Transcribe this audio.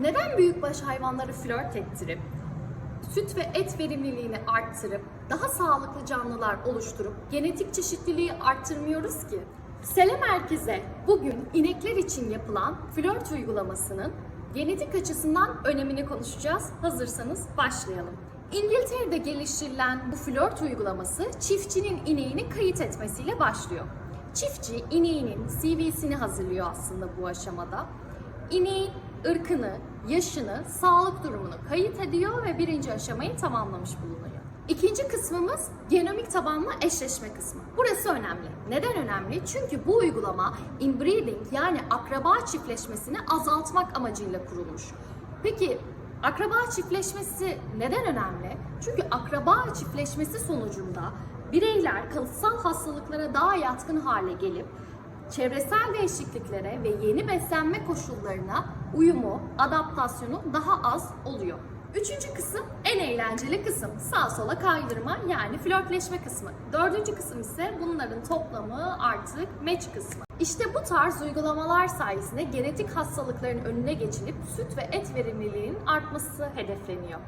Neden büyükbaş hayvanları flört ettirip, süt ve et verimliliğini arttırıp, daha sağlıklı canlılar oluşturup genetik çeşitliliği arttırmıyoruz ki? Sele Merkez'e bugün inekler için yapılan flört uygulamasının genetik açısından önemini konuşacağız. Hazırsanız başlayalım. İngiltere'de geliştirilen bu flört uygulaması çiftçinin ineğini kayıt etmesiyle başlıyor. Çiftçi ineğinin CV'sini hazırlıyor aslında bu aşamada. İneğin ırkını, yaşını, sağlık durumunu kayıt ediyor ve birinci aşamayı tamamlamış bulunuyor. İkinci kısmımız genomik tabanlı eşleşme kısmı. Burası önemli. Neden önemli? Çünkü bu uygulama inbreeding yani akraba çiftleşmesini azaltmak amacıyla kurulmuş. Peki akraba çiftleşmesi neden önemli? Çünkü akraba çiftleşmesi sonucunda bireyler kalıtsal hastalıklara daha yatkın hale gelip çevresel değişikliklere ve yeni beslenme koşullarına uyumu, adaptasyonu daha az oluyor. Üçüncü kısım en eğlenceli kısım. Sağ sola kaydırma yani flörtleşme kısmı. Dördüncü kısım ise bunların toplamı artık match kısmı. İşte bu tarz uygulamalar sayesinde genetik hastalıkların önüne geçilip süt ve et verimliliğinin artması hedefleniyor.